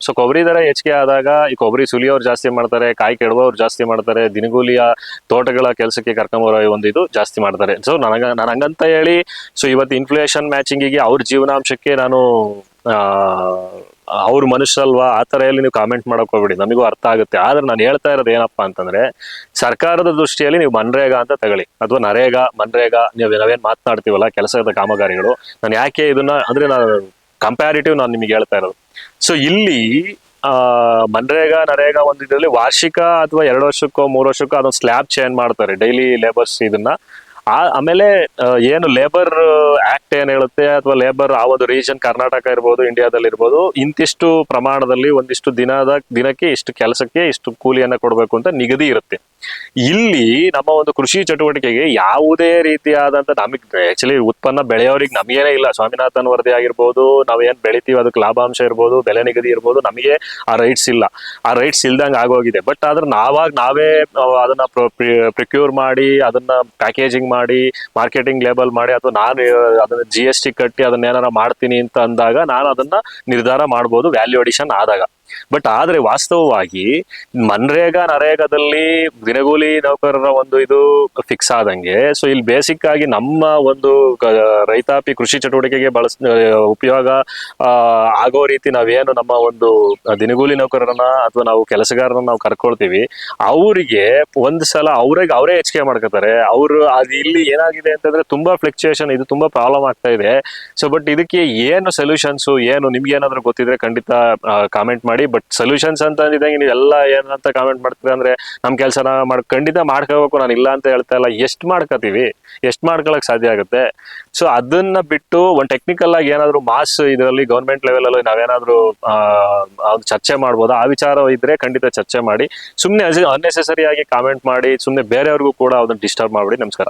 So ಕೊಬ್ಬರಿ ದರ ಹೆಚ್ಚಿಗೆ ಆದಾಗ ಈ ಕೊಬ್ಬರಿ ಸುಲಿಯೋರು ಜಾಸ್ತಿ ಮಾಡ್ತಾರೆ, ಕಾಯಿ ಕೆಡುವವ್ರು ಜಾಸ್ತಿ ಮಾಡ್ತಾರೆ, ದಿನಗೂಲಿಯ ತೋಟಗಳ ಕೆಲಸಕ್ಕೆ ಕರ್ಕೊಂಬರೋ ಒಂದು ಇದು ಜಾಸ್ತಿ ಮಾಡ್ತಾರೆ. ಸೊ ನನಗ, ನಾನು ಹಂಗಂತ ಹೇಳಿ ಸೊ ಇವತ್ತು ಇನ್ಫ್ಲೇಷನ್ ಮ್ಯಾಚಿಂಗಿಗೆ ಅವ್ರ ಜೀವನಾಂಶಕ್ಕೆ ನಾನು ಅವ್ರ ಮನುಷ್ಯರಲ್ವಾ ಆ ಥರ ಹೇಳಿ ನೀವು ಕಾಮೆಂಟ್ ಮಾಡಕ್ ಹೋಗ್ಬಿಡಿ. ನಮಗೂ ಅರ್ಥ ಆಗುತ್ತೆ. ಆದ್ರೆ ನಾನು ಹೇಳ್ತಾ ಇರೋದು ಏನಪ್ಪಾ ಅಂತಂದ್ರೆ, ಸರ್ಕಾರದ ದೃಷ್ಟಿಯಲ್ಲಿ ನೀವು ಮನ್ರೇಗಾ ಅಂತ ತಗೊಳ್ಳಿ. ಅಥವಾ ನರೇಗಾ, ಮನ್ರೇಗಾ, ನೀವು ನಾವೇನ್ ಮಾತನಾಡ್ತೀವಲ್ಲ ಕೆಲಸದ ಕಾಮಗಾರಿಗಳು. ನಾನು ಯಾಕೆ ಇದನ್ನ, ಅಂದ್ರೆ ನಾನು ಕಂಪ್ಯಾರಿಟಿವ್ ನಾನು ನಿಮಗೆ ಹೇಳ್ತಾ ಇರೋದು. ಸೊ ಇಲ್ಲಿ, ಆ, ಮನ್ರೇಗಾ, ನರೇಗಾ ಒಂದು ಇದರಲ್ಲಿ ವಾರ್ಷಿಕ ಅಥವಾ ಎರಡು ವರ್ಷಕ್ಕೋ, ಮೂರು ವರ್ಷಕ್ಕೋ ಅದೊಂದು ಸ್ಲ್ಯಾಬ್ ಚೇಂಜ್ ಮಾಡ್ತಾರೆ ಡೈಲಿ ಲೇಬರ್ಸ್ ಇದನ್ನ. ಆ, ಆಮೇಲೆ ಏನು ಲೇಬರ್ ಆಕ್ಟ್ ಏನ್ ಹೇಳುತ್ತೆ ಅಥವಾ ಲೇಬರ್ ಆ ಒಂದು ರೀಜನ್ ಕರ್ನಾಟಕ ಇರ್ಬೋದು ಇಂಡಿಯಾದಲ್ಲಿ ಇರ್ಬೋದು, ಇಂತಿಷ್ಟು ಪ್ರಮಾಣದಲ್ಲಿ ಒಂದಿಷ್ಟು ದಿನದ, ದಿನಕ್ಕೆ ಇಷ್ಟು ಕೆಲಸಕ್ಕೆ ಇಷ್ಟು ಕೂಲಿಯನ್ನ ಕೊಡಬೇಕು ಅಂತ ನಿಗದಿ ಇರುತ್ತೆ. ಇಲ್ಲಿ ನಮ್ಮ ಒಂದು ಕೃಷಿ ಚಟುವಟಿಕೆಗೆ ಯಾವುದೇ ರೀತಿಯಾದಂತ ನಮಗೆ ಆಕ್ಚುಲಿ ಉತ್ಪನ್ನ ಬೆಳೆಯೋರಿಗೆ ನಮಗೇನೇ ಇಲ್ಲ. ಸ್ವಾಮಿನಾಥನ್ ವರದಿ ಆಗಿರ್ಬೋದು, ನಾವೇನ್ ಬೆಳಿತೀವಿ ಅದಕ್ಕೆ ಲಾಭಾಂಶ ಇರ್ಬೋದು, ಬೆಲೆ ನಿಗದಿ ಇರ್ಬೋದು, ನಮಗೆ ಆ ರೈಟ್ಸ್ ಇಲ್ಲ. ಆ ರೈಟ್ಸ್ ಇಲ್ದಂಗೆ ಆಗೋಗಿದೆ. ಬಟ್ ಆದ್ರೆ ನಾವಾಗ ನಾವೇ ಅದನ್ನ ಪ್ರಿಕ್ಯೂರ್ ಮಾಡಿ, ಅದನ್ನ ಪ್ಯಾಕೇಜಿಂಗ್ ಮಾಡಿ ಮಾರ್ಕೆಟಿಂಗ್ ಲೇಬಲ್ ಮಾಡಿ, ಅಥವಾ ನಾನು, ಅದನ್ನ ಜಿ ಎಸ್ ಟಿ ಕಟ್ಟಿ ಅದನ್ನ ಏನಾರ ಮಾಡ್ತೀನಿ ಅಂತ ಅಂದಾಗ ನಾನು ಅದನ್ನ ನಿರ್ಧಾರ ಮಾಡ್ಬೋದು ವ್ಯಾಲ್ಯೂ ಅಡಿಷನ್ ಆದಾಗ. ಬಟ್ ಆದ್ರೆ ವಾಸ್ತವವಾಗಿ ಮನ್ರೇಗಾ ನರೇಗಾದಲ್ಲಿ ದಿನಗೂಲಿ ನೌಕರರ ಒಂದು ಇದು ಫಿಕ್ಸ್ ಆದಂಗೆ. ಸೊ ಇಲ್ಲಿ ಬೇಸಿಕ್ ಆಗಿ ನಮ್ಮ ಒಂದು ರೈತಾಪಿ ಕೃಷಿ ಚಟುವಟಿಕೆಗೆ ಬಳಸ ಉಪಯೋಗ ಆಗೋ ರೀತಿ ನಾವೇನು ನಮ್ಮ ಒಂದು ದಿನಗೂಲಿ ನೌಕರರನ್ನ ಅಥವಾ ನಾವು ಕೆಲಸಗಾರರನ್ನ ನಾವು ಕರ್ಕೊಳ್ತೀವಿ. ಅವರಿಗೆ ಒಂದ್ ಸಲ ಅವ್ರಿಗೆ ಅವರೇ ಹೆಚ್ಚಿಗೆ ಮಾಡ್ಕೋತಾರೆ. ಅವರು ಅದು ಇಲ್ಲಿ ಏನಾಗಿದೆ ಅಂತಂದ್ರೆ ತುಂಬಾ ಫ್ಲಕ್ಚುಯೇಷನ್ ಇದು ತುಂಬಾ ಪ್ರಾಬ್ಲಮ್ ಆಗ್ತಾ ಇದೆ. ಸೊ ಬಟ್ ಇದಕ್ಕೆ ಏನು ಸೊಲ್ಯೂಷನ್ಸ್ ಏನು ನಿಮ್ಗೆ ಏನಾದ್ರು ಗೊತ್ತಿದ್ರೆ ಖಂಡಿತ ಕಾಮೆಂಟ್ ಮಾಡಿ. ಬಟ್ ಸೊಲ್ಯೂಷನ್ಸ್ ಅಂತ ಅಂದಿದಂಗೆ ನೀವೆಲ್ಲ ಏನಂತ ಕಾಮೆಂಟ್ ಮಾಡ್ತೀರಾ ಅಂದ್ರೆ, ನಮ್ ಕೆಲಸನ ಮಾಡ್, ಖಂಡಿತ ಮಾಡ್ಕೋಬೇಕು ನಾನು ಇಲ್ಲ ಅಂತ ಹೇಳ್ತಾ ಇಲ್ಲ, ಎಷ್ಟು ಮಾಡ್ಕೋತೀವಿ? ಎಷ್ಟು ಮಾಡ್ಕೊಳಕ್ ಸಾಧ್ಯ ಆಗುತ್ತೆ? ಸೊ ಅದನ್ನ ಬಿಟ್ಟು ಒಂದು ಟೆಕ್ನಿಕಲ್ ಆಗಿ ಏನಾದ್ರು ಮಾಸ್ ಇದರಲ್ಲಿ ಗೌರ್ಮೆಂಟ್ ಲೆವೆಲ್ ಅಲ್ಲಿ ನಾವೇನಾದ್ರೂ ಚರ್ಚೆ ಮಾಡ್ಬೋದು? ಆ ವಿಚಾರ ಇದ್ರೆ ಖಂಡಿತ ಚರ್ಚೆ ಮಾಡಿ ಸುಮ್ಮನೆ ಅನ್ನೆಸೆಸರಿ ಆಗಿ ಕಾಮೆಂಟ್ ಮಾಡಿ ಸುಮ್ಮನೆ ಬೇರೆಯವ್ರಿಗೂ ಕೂಡ ಅದನ್ನ ಡಿಸ್ಟರ್ಬ್ ಮಾಡ್ಬಿಡಿ. ನಮಸ್ಕಾರ.